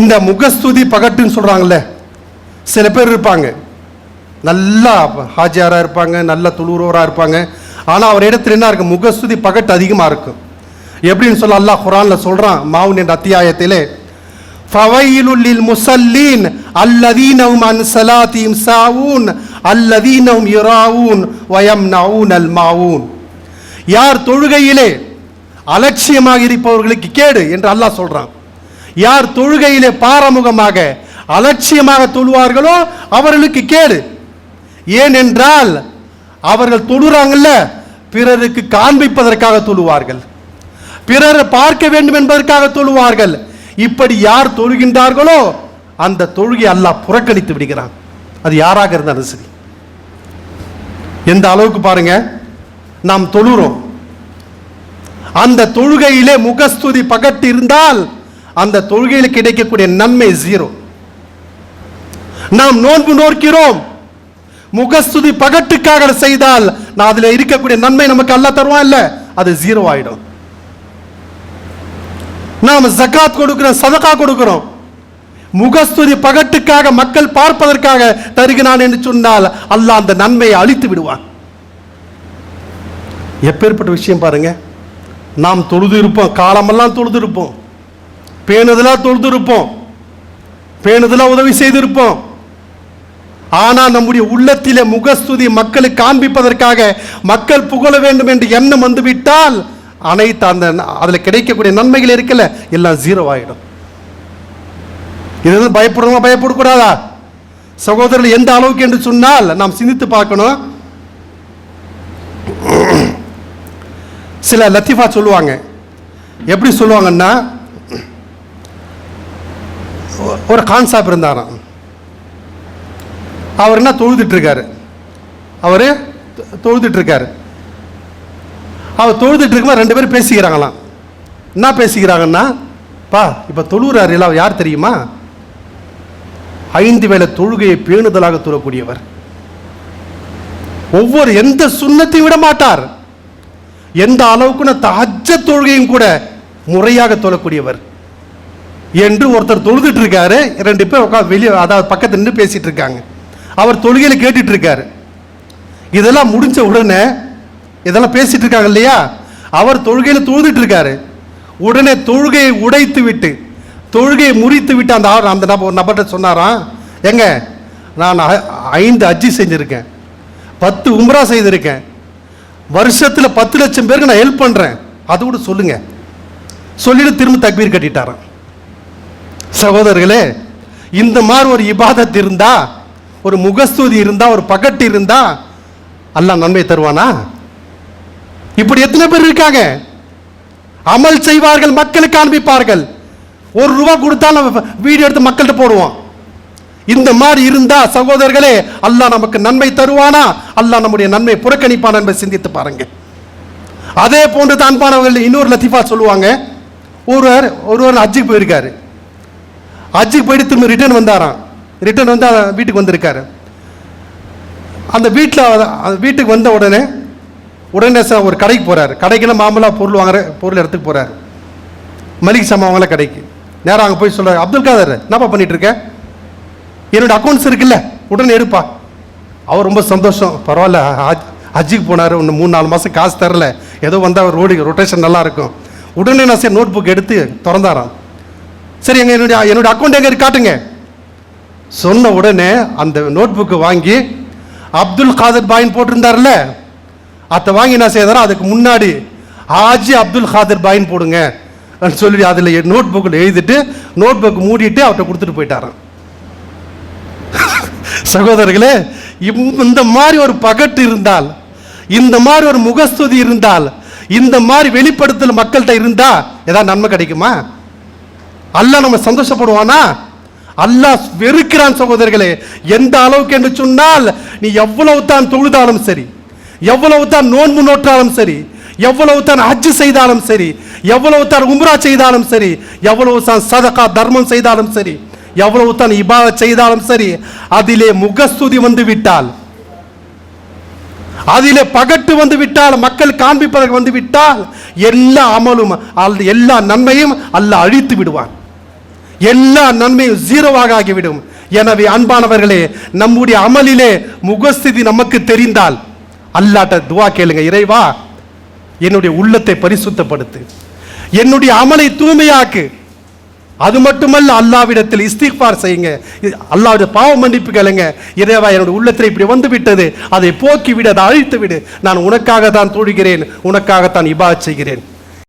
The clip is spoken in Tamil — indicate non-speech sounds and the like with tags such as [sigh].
இந்த முகஸ்துதி பகட்டுன்னு சொல்கிறாங்கல்ல சில பேர் இருப்பாங்க. நல்லா ஹாஜியாராக இருப்பாங்க நல்ல துளுரவராக இருப்பாங்க. ஆனால் அவர் இடத்துல என்ன இருக்கு? முகஸ்துதி பகட்டு அதிகமாக இருக்கும் எப்படின்னு சொல்ல அல்லாஹ் குரானில் சொல்கிறான் மாவுன் என்ற அத்தியாயத்திலே ஃபவைலுல்லில் முசல்லீன் அல்லதீனவும் அன் சலாத்தீம் சாவூன் அல்லதீனவும் யுராவூன் வயம் நவூன் அல் மாவூன். யார் தொழுகையிலே அலட்சியமாக இருப்பவர்களுக்கு கேடு என்று அல்லாஹ் சொல்கிறான் யார் தொழுகையிலே பாரமுகமாக அலட்சியமாக தொழுவார்களோ அவர்களுக்கு கேடு. ஏனென்றால் அவர்கள் தொழுறாங்கல்ல பிறருக்கு காண்பிப்பதற்காக தொழுவார்கள். பிறரை பார்க்க வேண்டும் என்பதற்காக தொழுவார்கள். இப்படி யார் தொழுகின்றார்களோ அந்த தொழுகை அல்லாஹ் புறக்கணித்து விடுகிறான். அது யாராக இருந்தாலும் சரி. எந்த அளவுக்கு பாருங்க நாம் தொழுறோம். அந்த தொழுகையிலே முகஸ்துதி பகட்டு இருந்தால் அந்த தொழுகையில் கிடைக்கக்கூடிய நன்மை ஜீரோ நாம் நோன்பு நோக்கிறோம் முகஸ்துதி பகட்டுக்காக செய்தால் நான் அதில் இருக்கக்கூடிய நன்மை நமக்கு அல்ல தருவான் இல்ல? அது ஜீரோ ஆயிடும். நாம் ஜக்காத் கொடுக்கிறோம் சதகா கொடுக்கிறோம். முகஸ்துதி பகட்டுக்காக மக்கள் பார்ப்பதற்காக தருகிறான் என்று சொன்னால் அல்லாஹ் அந்த நன்மையை அழித்து விடுவான். எப்பேற்பட்ட விஷயம் பாருங்க. நாம் தொழுது இருப்போம் காலமெல்லாம் தொழுது இருப்போம். பேணுதலாக தொழுது இருப்போம் பேணுதலாக உதவி செய்திருப்போம். ஆனால் நம்முடைய உள்ளத்திலே முகஸ்துதி மக்களுக்கு காண்பிப்பதற்காக மக்கள் புகழ வேண்டும் என்று எண்ணம் வந்துவிட்டால் அனைத்து அந்த அதில் கிடைக்கக்கூடிய நன்மைகள் இருக்குல்ல எல்லாம் ஜீரோ ஆகிடும் இது வந்து பயப்படுறோமா பயப்படக்கூடாதா? சகோதரர்கள் எந்த அளவுக்கு என்று சொன்னால் நாம் சிந்தித்து பார்க்கணும். சில லத்தீஃபா சொல்லுவாங்க. எப்படி சொல்லுவாங்கன்னா ஒரு கான்சாப் இருந்தாராம். அவர் என்ன தொழுதுட்ருக்காரு அவர் தொழுதுட்ருக்காரு அவர் தொழுதுட்டு இருக்கும்போது ரெண்டு பேரும் பேசிக்கிறாங்களாம். என்ன பேசிக்கிறாங்கன்னா பா இப்போ தொழுகிறார் எல்லாம் யார் தெரியுமா? ஐந்து வேளை தொழுகையை பேணுதலாக தொழக்கூடியவர் ஒவ்வொரு எந்த சுண்ணத்தையும் விட மாட்டார். எந்த அளவுக்குன்னு தஹஜ்ஜ தொழுகையும் கூட முறையாக தொழக்கூடியவர் என்று ஒருத்தர் தொழுதுட்டு இருக்காரு ரெண்டு பேர் உட்காந்து வெளியே அதாவது பக்கத்து நின்று பேசிட்டு இருக்காங்க அவர் தொழுகையில் கேட்டுட்டு இருக்காரு இதெல்லாம் முடிஞ்ச உடனே இதெல்லாம் பேசிட்டு இருக்காங்க இல்லையா? அவர் தொழுகையில் தொழுதுட்டு இருக்காரு உடனே தொழுகையை உடைத்து விட்டு தொழுகையை முறித்து விட்டு அந்த ஆள் அந்த நபர் ஒரு நபர்கிட்ட சொன்னாராம் எங்க நான் ஐந்து அஜி செஞ்சுருக்கேன். பத்து உம்ரா செய்திருக்கேன். வருஷத்தில் பத்து லட்சம் பேருக்கு நான் ஹெல்ப் பண்ணுறேன் அது கூட சொல்லுங்க. சொல்லிட்டு திரும்ப தக்பீர் கட்டிட்டாராம். சகோதரர்களே இந்த மாதிரி ஒரு இபாதத் இருந்தா ஒரு முகஸ்துதி இருந்தா ஒரு பகட்டு இருந்தா அல்லாஹ் நன்மை தருவானா? இப்படி எத்தனை பேர் இருக்காங்க? அமல் செய்வார்கள் மக்களுக்கு காண்பிப்பார்கள். ஒரு ரூபா கொடுத்தாலும் வீடியோ எடுத்து மக்கள்கிட்ட போடுவோம். இந்த மாதிரி இருந்தா சகோதரர்களே அல்லாஹ் நமக்கு நன்மை தருவானா? அல்லாஹ் நம்முடைய நன்மை புறக்கணிப்பான் என்பதை சிந்தித்து பாருங்க. அதே போன்று தான் அன்பானவர்கள் இன்னொரு லத்திஃபா சொல்லுவாங்க. ஒருவர் ஒருவர் அஜிக்கு போயிருக்காரு. ஹஜ்ஜுக்கு போயிட்டு திரும்ப ரிட்டர்ன் வந்தாராம். ரிட்டர்ன் வந்து வீட்டுக்கு வந்திருக்காரு. அந்த வீட்டில் அந்த வீட்டுக்கு வந்த உடனே உடனே சார் ஒரு கடைக்கு போகிறார் கடைக்கெல்லாம் மாமூலாக பொருள் வாங்குற பொருள் இடத்துக்கு போகிறார் மளிகை சாமான் கடைக்கு. நேராக அங்கே போய் சொல்கிறார் அப்துல் காதர் என்னப்பா பண்ணிகிட்டு இருக்கேன் என்னோட அக்கௌண்ட்ஸ் இருக்குல்ல உடனே எடுப்பா. அவர் ரொம்ப சந்தோஷம். பரவாயில்ல ஹஜ்ஜுக்கு போனார் இன்னும் மூணு நாலு மாதம் காசு தரல. ஏதோ வந்தால் ரோடு ரொட்டேஷன் நல்லாயிருக்கும் உடனே நான் சரி நோட் புக் எடுத்து திறந்தாரான் சரி எங்க என்னுடைய என்னுடைய அக்கௌண்ட் எங்க காட்டுங்க. சொன்ன உடனே அந்த நோட் புக்கு வாங்கி அப்துல் காதர் பாயின் போட்டிருந்தார்ல அதை வாங்கி என்ன செய்தாரோ? அதுக்கு முன்னாடி ஆஜி அப்துல் காதர் பாயின் போடுங்க அப்படின்னு சொல்லி அதில் நோட் புக்கில் எழுதிட்டு நோட் புக் மூடிட்டு அவர்கிட்ட கொடுத்துட்டு போயிட்டாராம். [laughs] சகோதரர்களே இந்த மாதிரி ஒரு பகட்டு இருந்தால் இந்த மாதிரி ஒரு முகஸ்துதி இருந்தால் இந்த மாதிரி வெளிப்படுத்தல் மக்கள்கிட்ட இருந்தா ஏதாவது நன்மை கிடைக்குமா? அல்லாஹ் நம்ம சந்தோஷப்படுவானா? அல்லாஹ் வெறுக்கிறான் சகோதரர்களே. எந்த அளவுக்கு என்று சொன்னால் நீ எவ்வளவு தான் தொழுதாலும் சரி எவ்வளவு தான் நோன்பு நோற்றாலும் சரி எவ்வளவு தான் ஹஜ்ஜு செய்தாலும் சரி எவ்வளவு தான் உம்ரா செய்தாலும் சரி எவ்வளவு தான் சதகா தர்மம் செய்தாலும் சரி எவ்வளவு தான் இபாதத் செய்தாலும் சரி அதிலே முகஸ்துதி வந்து விட்டால் அதிலே பகட்டு வந்து விட்டால் மக்கள் காண்பிப்பதற்கு வந்து விட்டால் எல்லா அமலும் எல்லா நன்மையும் அல்ல அழித்து விடுவான். எல்லா நன்மையும் ஜீரோவாக ஆகிவிடும். எனவே அன்பானவர்களே நம்முடைய அமலிலே முகஸ்திதி நமக்கு தெரிந்தால் அல்லாட்ட துவா கேளுங்க இறைவா என்னுடைய உள்ளத்தை பரிசுத்தப்படுத்து. என்னுடைய அமலை தூய்மையாக்கு. அது மட்டுமல்ல அல்லாவிடத்தில் இஸ்திக்பார் செய்யுங்க. அல்லாவுடைய பாவ மன்னிப்பு கேளுங்க. இறைவா என்னுடைய உள்ளத்தில் இப்படி வந்து விட்டது அதை போக்கி விடு அதை அழித்து விடு நான் உனக்காக தான் தொழுகிறேன் உனக்காகத்தான் இபா செய்கிறேன்.